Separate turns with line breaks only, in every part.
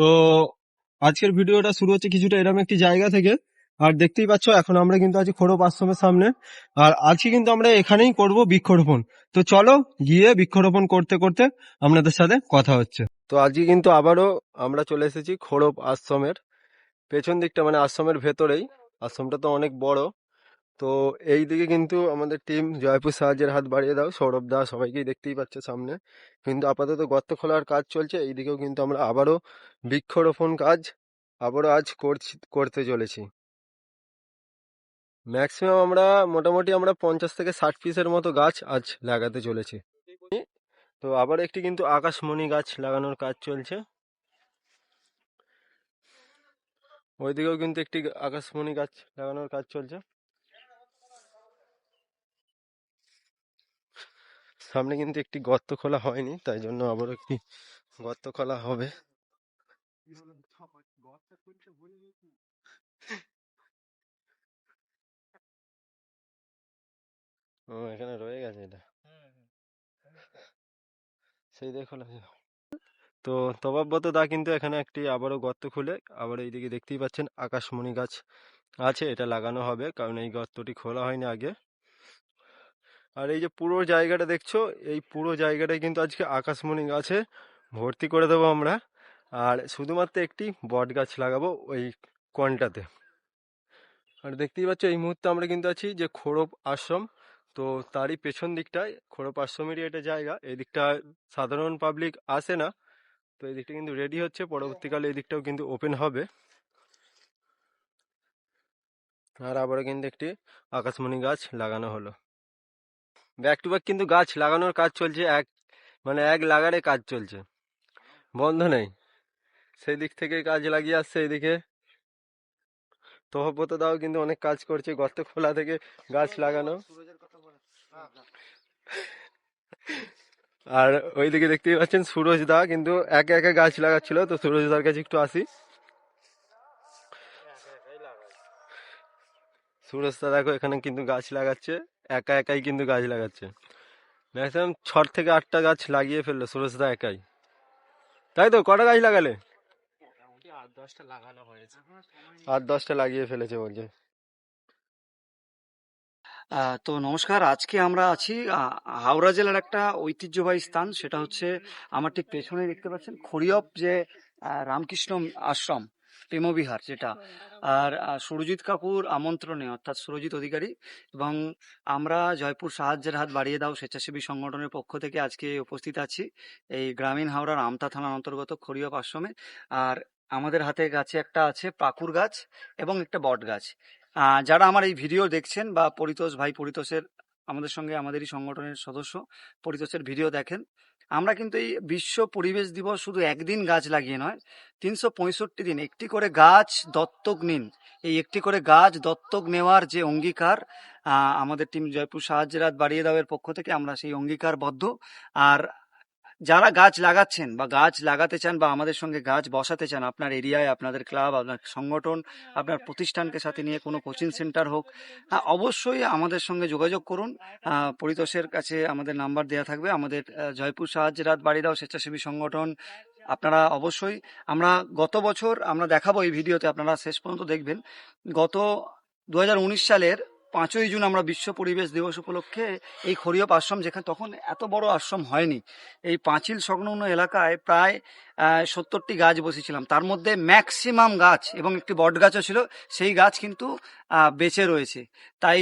তো আজকের ভিডিওটা শুরু হচ্ছে কিছুটা এরকম একটি জায়গা থেকে। আর দেখতেই পাচ্ছ, এখন আমরা কিন্তু আছি খোড়প আশ্রমের সামনে। আর আজকে কিন্তু আমরা এখানেই করব বৃক্ষরোপণ। তো চলো গিয়ে বৃক্ষরোপণ করতে করতে আপনাদের সাথে কথা হচ্ছে। তো আজকে কিন্তু আবারও আমরা চলে এসেছি খোড়প আশ্রমের। পেছন দিকটা মানে আশ্রমের ভেতরেই। আশ্রমটা তো অনেক বড়। তো এই দিকে কিন্তু আমাদের টিম জয়পুর সাহায্যের হাত বাড়িয়ে দাও, সৌরভ দা সবাইকেই দেখতেই পাচ্ছে সামনে। কিন্তু আপাতত গর্ত খোলার কাজ চলছে এই দিকেও কিন্তু আমরা আবারও বৃক্ষরোপণ কাজ আবারও আজ করছি, করতে চলেছি। ম্যাক্সিমাম আমরা মোটামুটি আমরা পঞ্চাশ থেকে ষাট পিসের মতো গাছ আজ লাগাতে চলেছি। তো আবার একটি কিন্তু আকাশমণি গাছ লাগানোর কাজ চলছে। ওইদিকেও কিন্তু একটি আকাশমণি গাছ লাগানোর কাজ চলছে। সামনে কিন্তু একটি গর্ত খোলা হয়নি, তাই জন্য আবারও একটি গর্ত খোলা হবে ও, এখানে রয়ে গেছে এটা সেই হয়েছে। তো তবাব্বত দা কিন্তু এখানে একটি আবারও গর্ত খুলে, আবার এইদিকে দেখতেই পাচ্ছেন আকাশমণি গাছ আছে, এটা লাগানো হবে, কারণ এই গর্তটি খোলা হয়নি আগে আর এই যে পুরো জায়গাটা দেখছ, এই পুরো জায়গাটায় কিন্তু আজকে আকাশমণি গাছে ভর্তি করে দেবো আমরা। আর শুধুমাত্র একটি বট গাছ লাগাবো ওই কোনটাতে। আর দেখতেই পাচ্ছ, এই মুহূর্তে আমরা কিন্তু আছি যে খোড়প আশ্রম। তো তারই পেছন দিকটায় খোড়প আশ্রমেরই একটা জায়গা। এই দিকটা সাধারণ পাবলিক আসে না। তো এই দিকটা কিন্তু রেডি হচ্ছে। পরবর্তীকালে এই দিকটাও কিন্তু ওপেন হবে। আর আবারও কিন্তু একটি আকাশমণি গাছ লাগানো হলো। ব্যাক টু ব্যাক কিন্তু গাছ লাগানোর কাজ চলছে, এক মানে এক লাগারে কাজ চলছে। বন্ধ নেই। সেই দিক থেকে কাজ লাগিয়ে আসছে এইদিকে। তহব্বত দাও কিন্তু অনেক কাজ করছে, গর্ত খোলা থেকে গাছ লাগানো। আর ওইদিকে দেখতেই পাচ্ছেন সুরজ দা কিন্তু একে একে গাছ লাগাচ্ছিল, তো সুরজ দার কাছে একটু আসি। সুরজ দা দেখো এখানে কিন্তু গাছ লাগাচ্ছে। একা একাই কিন্তু গাছ লাগাচ্ছে। ম্যাক্সিমাম ছ থেকে আটটা গাছ লাগিয়ে ফেলল সুরজ দা একাই। তাই তো? কটা গাছ লাগালে?
আট দশটা লাগানো হয়েছে।
আট দশটা লাগিয়ে ফেলেছে বলছে।
তো নমস্কার আজকে আমরা আছি হাওড়া জেলার একটা ঐতিহ্যবাহী স্থান সেটা হচ্ছে আমার ঠিক পেছনে দেখতে পাচ্ছেন খড়িয়প যে রামকৃষ্ণ আশ্রম। প্রেমবিহার যেটা। আর সুরজিৎ কাকুর আমন্ত্রণে অর্থাৎ সুরজিৎ অধিকারী এবং আমরা জয়পুর সাহায্যের হাত বাড়িয়ে দাও স্বেচ্ছাসেবী সংগঠনের পক্ষ থেকে আজকে উপস্থিত আছি এই গ্রামীণ হাওড়ার আমতা থানার অন্তর্গত খড়িয়প আশ্রমে আর আমাদের হাতে গাছে একটা আছে পাকুর গাছ এবং একটা বট গাছ। যারা আমার এই ভিডিও দেখছেন বা পরিতোষ ভাই পরিতোষের আমাদের সঙ্গে আমাদেরই সংগঠনের সদস্য পরিতোষের ভিডিও দেখেন আমরা কিন্তু এই বিশ্ব পরিবেশ দিবস শুধু একদিন গাছ লাগিয়ে নয়, তিনশো পঁয়ষট্টি দিন একটি করে গাছ দত্তক নিন। এই একটি করে গাছ দত্তক নেওয়ার যে অঙ্গীকার আমাদের টিম জয়পুর সাহায্যের হাত বাড়িয়ে দেওয়ার পক্ষ থেকে আমরা সেই অঙ্গীকারবদ্ধ। আর যারা গাছ লাগাচ্ছেন বা গাছ লাগাতে চান বা আমাদের সঙ্গে গাছ বসাতে চান আপনার এরিয়ায় আপনাদের ক্লাব আপনার সংগঠন আপনার প্রতিষ্ঠানকে সাথে নিয়ে কোনো কোচিং সেন্টার হোক হ্যাঁ, অবশ্যই আমাদের সঙ্গে যোগাযোগ করুন। পরিতোষের কাছে আমাদের নাম্বার দেওয়া থাকবে। আমাদের জয়পুর সাহায্যের রাত বাড়ি দাও স্বেচ্ছাসেবী সংগঠন। আপনারা অবশ্যই আমরা গত বছর আমরা দেখাবো এই ভিডিওতে আপনারা শেষ পর্যন্ত দেখবেন। গত দুহাজার উনিশ সালের পাঁচই জুন আমরা বিশ্ব পরিবেশ দিবস উপলক্ষে এই খড়িয়প আশ্রম যেখানে তখন এত বড় আশ্রম হয়নি, এই পাঁচিল সংলগ্ন এলাকায় প্রায় সত্তরটি গাছ বসেছিলাম। তার মধ্যে ম্যাক্সিমাম গাছ এবং একটি বট গাছও ছিল, সেই গাছ কিন্তু বেঁচে রয়েছে। তাই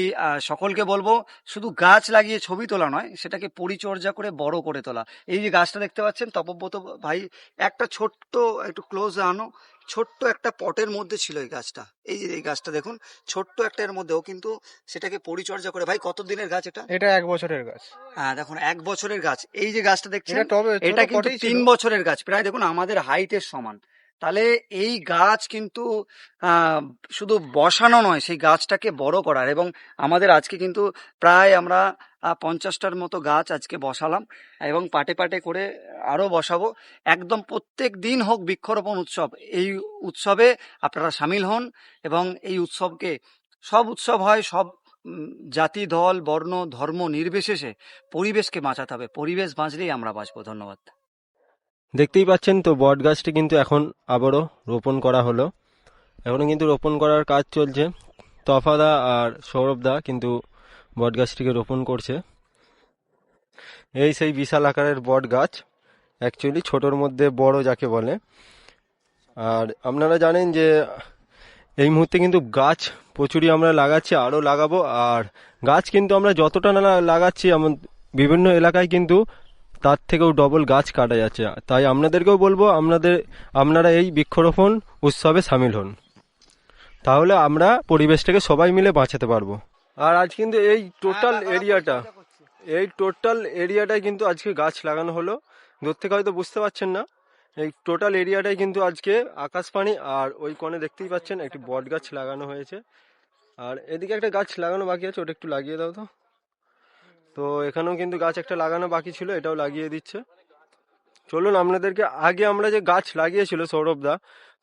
সকলকে বলব, শুধু গাছ লাগিয়ে ছবি তোলা নয়, সেটাকে পরিচর্যা করে বড় করে তোলা। এই যে গাছটা দেখতে পাচ্ছেন, তপব্রত ভাই, একটা ছোট্ট, একটু ক্লোজ আনো। ছোট্ট একটা পটের মধ্যে ছিল এই গাছটা। এই যে এই গাছটা দেখুন ছোট্ট একটা এর মধ্যেও কিন্তু সেটাকে পরিচর্যা করে। ভাই কত দিনের গাছ এটা?
এটা এক বছরের গাছ।
হ্যাঁ দেখুন এক বছরের গাছ। এই যে গাছটা দেখছেন
এটা
কিন্তু তিন বছরের গাছ। প্রায় দেখুন আমাদের হাইটের সমান। তাহলে এই গাছ কিন্তু শুধু বসানো নয়, সেই গাছটাকে বড় করার। এবং আমাদের আজকে কিন্তু প্রায় আমরা পঞ্চাশটার মতো গাছ আজকে বসালাম এবং পাটে পাটে করে আরও বসাবো। একদম প্রত্যেক দিন হোক বৃক্ষরোপণ উৎসব, এই উৎসবে আপনারা সামিল হন এবং এই উৎসবকে, সব উৎসব হয়, সব জাতি, দল, বর্ণ, ধর্ম নির্বিশেষে পরিবেশকে বাঁচাতে হবে। পরিবেশ বাঁচলেই আমরা বাঁচবো। ধন্যবাদ।
দেখতেই পাচ্ছেন তো বট গাছটি কিন্তু এখন আবারও রোপণ করা হলো। এখনও কিন্তু রোপণ করার কাজ চলছে। তফাদা আর সৌরভদা কিন্তু বট গাছটিকে রোপণ করছে। এই সেই বিশাল আকারের বট গাছ অ্যাকচুয়ালি ছোটোর মধ্যে বড় যাকে বলে। আর আপনারা জানেন যে এই মুহূর্তে কিন্তু গাছ প্রচুরই আমরা লাগাচ্ছি, আরও লাগাবো। আর গাছ কিন্তু আমরা যতটা না লাগাচ্ছি, এমন বিভিন্ন এলাকায় কিন্তু তার থেকেও ডবল গাছ কাটা যাচ্ছে। তাই আপনাদেরকেও বলব আপনাদের আপনারা এই বৃক্ষরোপণ উৎসবে সামিল হন। তাহলে আমরা পরিবেশটাকে সবাই মিলে বাঁচাতে পারব। আর আজ কিন্তু এই টোটাল এরিয়াটা এই টোটাল এরিয়াটাই কিন্তু আজকে গাছ লাগানো হলো। দূর থেকে হয়তো বুঝতে পারছেন না। এই টোটাল এরিয়াটাই কিন্তু আজকে আকাশপানি আর ওই কোণে দেখতেই পাচ্ছেন একটি বট গাছ লাগানো হয়েছে। আর এদিকে একটা গাছ লাগানো বাকি আছে ওটা একটু লাগিয়ে দাও তো। তো এখানেও কিন্তু গাছ একটা লাগানো বাকি ছিল, এটাও লাগিয়ে দিচ্ছে। চলুন আপনাদেরকে, আগে আমরা যে গাছ লাগিয়েছিল সৌরভদা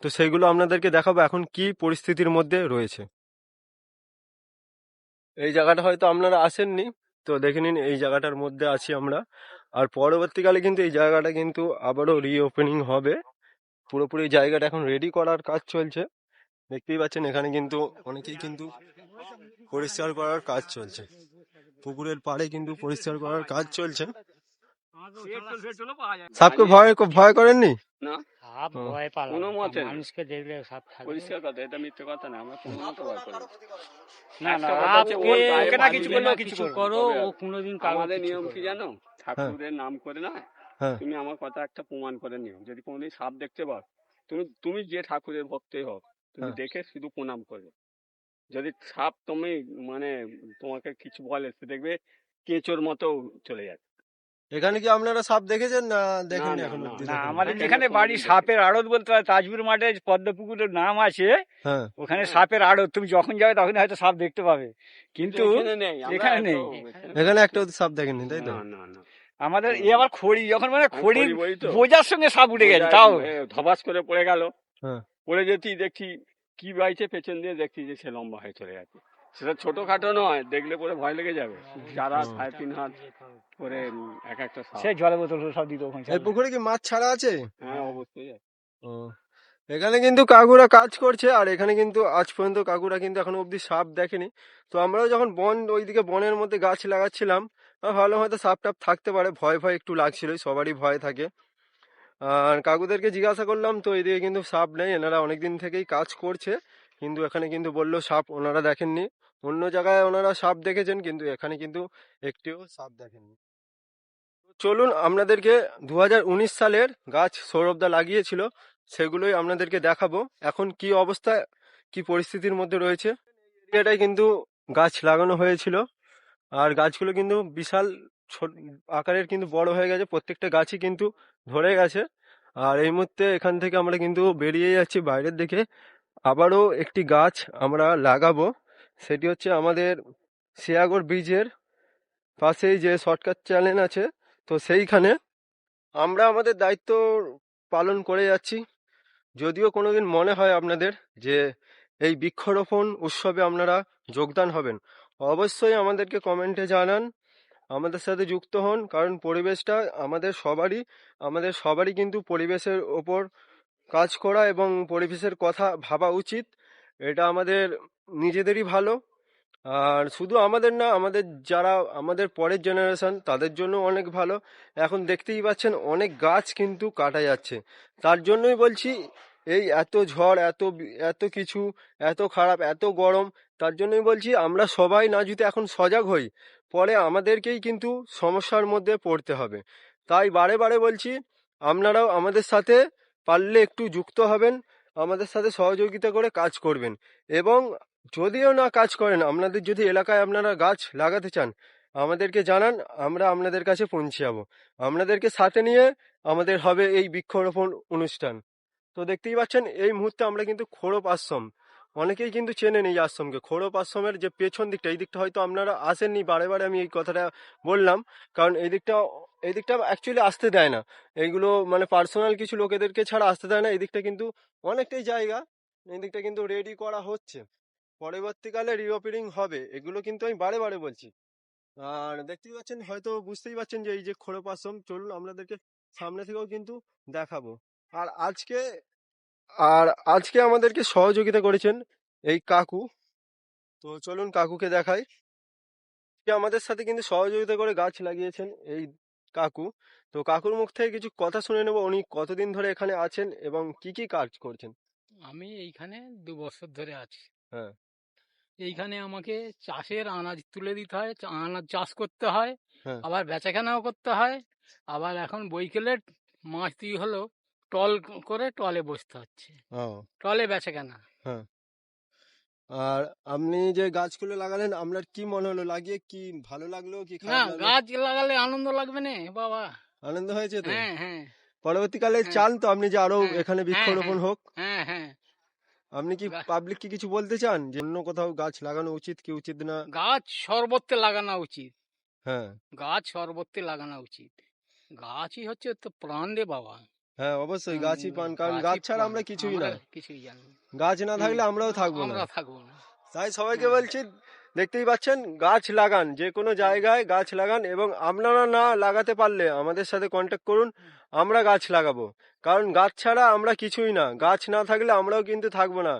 তো সেগুলো আপনাদেরকে দেখাবো এখন কি পরিস্থিতির মধ্যে রয়েছে। এই জায়গাটা হয়তো আপনারা আসেননি, তো দেখে নিন এই জায়গাটার মধ্যে আছি আমরা। আর পরবর্তীকালে কিন্তু এই জায়গাটা কিন্তু আবারও রিওপেনিং হবে। পুরোপুরি জায়গাটা এখন রেডি করার কাজ চলছে। দেখতেই পাচ্ছেন এখানে কিন্তু অনেকেই কিন্তু পরিষ্কার করার কাজ চলছে। পুকুরের পাড়ে কিন্তু পরিষ্কার করার কাজ চলছে। সাপকে ভয় ভয় করেননি?
ঠাকুরের নাম করে না
হ্যাঁ।
তুমি আমার কথা একটা প্রমাণ করে নিও। যদি কোনোদিন সাপ দেখতে পাও তুমি তুমি যে ঠাকুরের ভক্তই হোক তুমি
হ্যাঁ।
দেখে শুধু প্রণাম করবে। যদি সাপ তুমি মানে তোমাকে কিছু বলে সে দেখবে কেঁচোর মতো চলে যাচ্ছে।
এখানে কি আপনারা সাপ দেখেছেন? না দেখেননি
না,
এখন
না?
আমাদের যেখানে বাড়ি সাপের আড়ত বলতে হয় তাজপুর মাঠে পদ্মপুকুরের নাম আছে।
হ্যাঁ।
ওখানে সাপের আড়ত তুমি যখন যাবে তখন হয়তো সাপ দেখতে পাবে। কিন্তু
এখানে নেই
এখানে
একটা সাপ দেখেননি তাই তো?
না না না।
আমাদের এ আবার খড়ি যখন মানে খড়ি
খড়ি
বোঝার সঙ্গে সাপ উঠে গেছে তাও
ধবাস করে পড়ে গেল।
হ্যাঁ।
পড়ে যেতেই দেখছি কি বাইছে পেছন দিয়ে দেখছি যে সে লম্বা হয়ে চলে যাচ্ছে সেটা ছোটখাটো নয় দেখলে পরে ভয় লেগে যাবে।
হুম।
সাড়ে তিন হাত করে এক একটা
সে জলে বোতল সব দিত ওখানে।
এই পুকুরে কি মাছ ছাড়া আছে?
হ্যাঁ অবশ্যই।
ও এখানে কিন্তু কাকুরা কাজ করছে আর এখানে কিন্তু আজ পর্যন্ত কাকুরা কিন্তু এখনও অবধি সাপ দেখেনি। তো আমরাও যখন বন ওইদিকে বনের মধ্যে গাছ লাগাচ্ছিলাম ভালো হয়তো সাপ টাপ থাকতে পারে ভয় ভয় একটু লাগছিল সবারই ভয় থাকে। আর কাকুদেরকে জিজ্ঞাসা করলাম, তো এইদিকে কিন্তু সাপ নেই, এনারা অনেকদিন থেকেই কাজ করছে। কিন্তু এখানে কিন্তু বলল, সাপ ওনারা দেখেননি। অন্য জায়গায় ওনারা সাপ দেখেছেন, কিন্তু এখানে কিন্তু একটিও সাপ দেখেননি। চলুন, আপনাদেরকে দু উনিশ সালের গাছ সৌরভদা লাগিয়েছিল, সেগুলোই আপনাদেরকে দেখাবো। এখন কি অবস্থা, কি পরিস্থিতির মধ্যে রয়েছে? এটাই কিন্তু গাছ লাগানো হয়েছিল, আর গাছগুলো কিন্তু বিশাল ছোট আকারের কিন্তু বড় হয়ে গেছে, প্রত্যেকটা গাছই কিন্তু ধরে গেছে। আর এই মুহূর্তে এখান থেকে আমরা কিন্তু বেরিয়ে যাচ্ছি বাইরের দিকে। আবারও একটি গাছ আমরা লাগাবো। সেটি হচ্ছে আমাদের শিয়াগর ব্রিজের পাশেই যে শর্টকাট চ্যানেল আছে, তো সেইখানে আমরা আমাদের দায়িত্ব পালন করে যাচ্ছি। যদিও কোনো দিন মনে হয় আপনাদের যে এই বৃক্ষরোপণ উৎসবে আপনারা যোগদান হবেন, অবশ্যই আমাদেরকে কমেন্টে জানান। আমাদের সাথে যুক্ত হন, কারণ পরিবেশটা আমাদের সবারই আমাদের সবারই কিন্তু পরিবেশের ওপর কাজ করা এবং পরিবেশের কথা ভাবা উচিত। এটা আমাদের নিজেদেরই ভালো। আর শুধু আমাদের না, আমাদের যারা, আমাদের পরের জেনারেশন তাদের জন্য অনেক ভালো। এখন দেখতেই পাচ্ছেন, অনেক গাছ কিন্তু কাটা যাচ্ছে। তার জন্যই বলছি, এই এত ঝড়, এত এত কিছু, এত খারাপ, এত গরম, তার জন্যই বলছি, আমরা সবাই না যদি এখন সজাগ হই। পরে আমাদেরকেই কিন্তু সমস্যার মধ্যে পড়তে হবে। তাই বারে বারে বলছি, আপনারাও আমাদের সাথে পারলে একটু যুক্ত হবেন, আমাদের সাথে সহযোগিতা করে কাজ করবেন। এবং যদিও না কাজ করেন, আপনাদের যদি এলাকায় আপনারা গাছ লাগাতে চান, আমাদেরকে জানান, আমরা আপনাদের কাছে পৌঁছে যাব। আপনাদেরকে সাথে নিয়ে আমাদের হবে এই বৃক্ষরোপণ অনুষ্ঠান। তো দেখতেই পাচ্ছেন, এই মুহূর্তে আমরা কিন্তু খোড়প আশ্রম। অনেকেই কিন্তু চেনেন এই আশ্রমকে। খোড়প আশ্রমের যে পেছন দিকটা, এই দিকটা হয়তো আপনারা আসেননি, বারে বারে আমি এই কথাটা বললাম। কারণ এই দিকটা এই দিকটা অ্যাকচুয়ালি আসতে দেয় না। এইগুলো মানে পার্সোনাল কিছু লোকেদেরকে ছাড়া আসতে দেয় না। এই দিকটা কিন্তু অনেকটাই জায়গা, এই দিকটা কিন্তু রেডি করা হচ্ছে। পরবর্তীকালে রিওপেনিং হবে, এগুলো কিন্তু আমি বারে বারে বলছি। আর দেখতেই পাচ্ছেন, হয়তো বুঝতেই পারছেন যে এই যে খোড়প আশ্রম, চলুন আপনাদেরকে সামনে থেকেও কিন্তু দেখাবো। আর আজকে আর আজকে আমাদেরকে সহযোগিতা করেছেন এই কাকু। তো চলুন কাকুকে দেখাই। যে আমাদের সাথে কিন্তু সহযোগিতা করে গাছ লাগিয়েছেন এই কাকু। তো কাকুর মুখ থেকে কিছু কথা শুনে নেব। উনি কতদিন ধরে এখানে আছেন এবং কি কি কাজ করছেন?
আমি এইখানে দু বছর ধরে আছি।
হ্যাঁ।
এইখানে আমাকে চাষের আনাজ তুলে দিতে হয় আনাজ চাষ করতে হয়
হ্যাঁ।
আবার বেচাকেনাও করতে হয় আবার এখন বইকেলে মাছ দিয়ে হলো টল করে টলে বসতে হচ্ছে।
ও।
টলে বেচাকেনা
আর আপনি যে গাছগুলো লাগালেন আপনার কি মনে হলো? লাগিয়ে কি ভালো লাগল কি
না
খারাপ লাগল?
গাছ লাগালে আনন্দ লাগবে না বাবা।
আনন্দ হয়েছে তো?
হ্যাঁ হ্যাঁ।
পরবর্তীকালে
হ্যাঁ।
চান তো আপনি যে আরও
হ্যাঁ,
এখানে
হ্যাঁ,
বৃক্ষরোপণ
হ্যাঁ।
হোক।
হ্যাঁ হ্যাঁ।
আপনি কি পাবলিক কি কিছু বলতে চান? যে অন্য কোথাও গাছ লাগানো উচিত কি উচিত না?
গাছ সর্বত্রে লাগানো উচিত।
হ্যাঁ।
গাছ সর্বত্রে লাগানো উচিত। গাছই হচ্ছে তো প্রাণ রে বাবা।
হ্যাঁ অবশ্যই গাছই পান কারণ গাছ ছাড়া আমরা কিছুই না।
কিছুই জানি
গাছ না থাকলে আমরাও থাকব না।
আমরা থাকব না।
তাই সবাইকে। বলছি দেখতেই পাচ্ছেন গাছ লাগান যে কোনো জায়গায় গাছ লাগান এবং আপনারা না লাগাতে পারলে আমাদের সাথে কন্ট্যাক্ট করুন আমরা গাছ লাগাবো। কারণ গাছ ছাড়া আমরা কিছুই না। গাছ না থাকলে আমরাও কিন্তু থাকব না।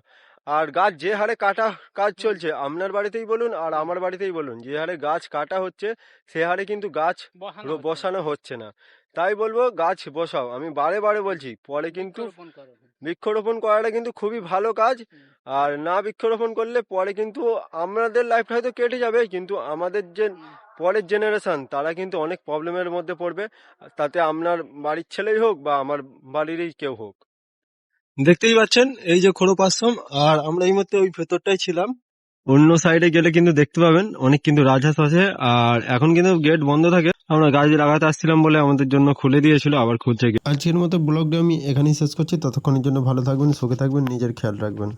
আর গাছ যে হারে কাটা কাজ চলছে আপনার বাড়িতেই বলুন আর আমার বাড়িতেই বলুন যে হারে গাছ কাটা হচ্ছে সে হারে কিন্তু গাছ।
বসানো হচ্ছে
না। তাই বলব গাছ বসাও। আমি বারে বারে বলছি পরে কিন্তু
বৃক্ষরোপণ
করাটা কিন্তু খুবই ভালো কাজ। আর না বৃক্ষরোপণ করলে পরে কিন্তু আমাদের লাইফটা হয়তো কেটে যাবে কিন্তু আমাদের যে পরের জেনারেশন তারা কিন্তু অনেক প্রবলেমের মধ্যে পড়বে। তাতে আপনার বাড়ির ছেলেই হোক বা আমার বাড়িরই কেউ হোক। দেখতেই পাচ্ছেন এই যে খোড়ো আশ্রম আর আমরা এই মুহূর্তে ওই ভেতরটাই ছিলাম। অন্য সাইডে গেলে কিন্তু দেখতে পাবেন, অনেক কিন্তু রাজহাঁস আছে। আর এখন কিন্তু গেট বন্ধ থাকে। আমরা গাছ লাগাতে আসছিলাম বলে আমাদের জন্য খুলে দিয়েছিল, আবার খুলছে আজকের মতো ব্লগটা আমি এখানেই শেষ করছি। ততক্ষণের জন্য ভালো থাকবেন, সুখে থাকবেন, নিজের খেয়াল রাখবেন।